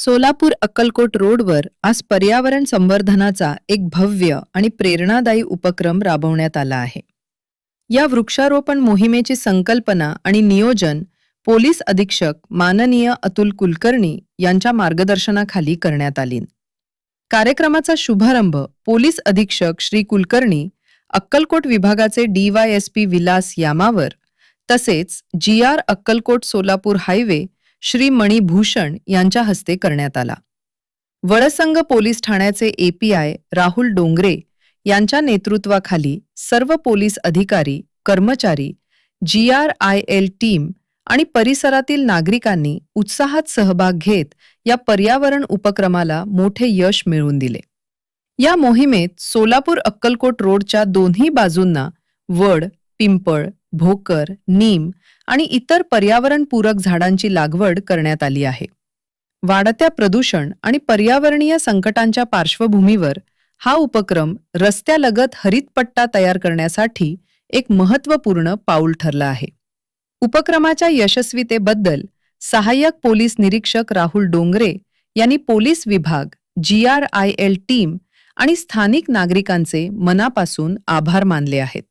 सोलापूर अक्कलकोट रोडवर आज पर्यावरण संवर्धनाचा एक भव्य आणि प्रेरणादायी उपक्रम राबवण्यात आला आहे. या वृक्षारोपण मोहिमेची संकल्पना आणि नियोजन पोलीस अधीक्षक माननीय अतुल कुलकर्णी यांच्या मार्गदर्शनाखाली करण्यात आली. कार्यक्रमाचा शुभारंभ पोलीस अधीक्षक श्री कुलकर्णी अक्कलकोट विभागाचे डीवायएसपी विलास यामावर तसेच G R Akkalkot Solapur highway Shri Manibhushan यांच्या हस्ते करण्यात आला. वडसंग पोलीस ठाण्याचे एपीआय राहुल डोंगरे यांच्या नेतृत्वाखाली सर्व पोलीस अधिकारी कर्मचारी G R I L team आणि परिसरातील नागरिकांनी उत्साहात सहभाग घेत या पर्यावरण उपक्रमाला मोठे यश मिळवून दिले. या मोहिमेत सोलापूर अक्कलकोट रोडच्या दोन्ही बाजूंना वड पिंपळ भोकर नीम आणि इतर पर्यावरणपूरक झाडांची लागवड करण्यात आली आहे. वाढत्या प्रदूषण आणि पर्यावरणीय संकटांच्या पार्श्वभूमीवर हा उपक्रम रस्त्यालगत हरितपट्टा तयार करण्यासाठी एक महत्त्वपूर्ण पाऊल ठरला आहे. उपक्रमाच्या यशस्वीतेबद्दल सहाय्यक पोलीस निरीक्षक राहुल डोंगरे यांनी पोलीस विभाग G R I L team आणि स्थानिक नागरिकांचे मनापासून आभार मानले आहेत.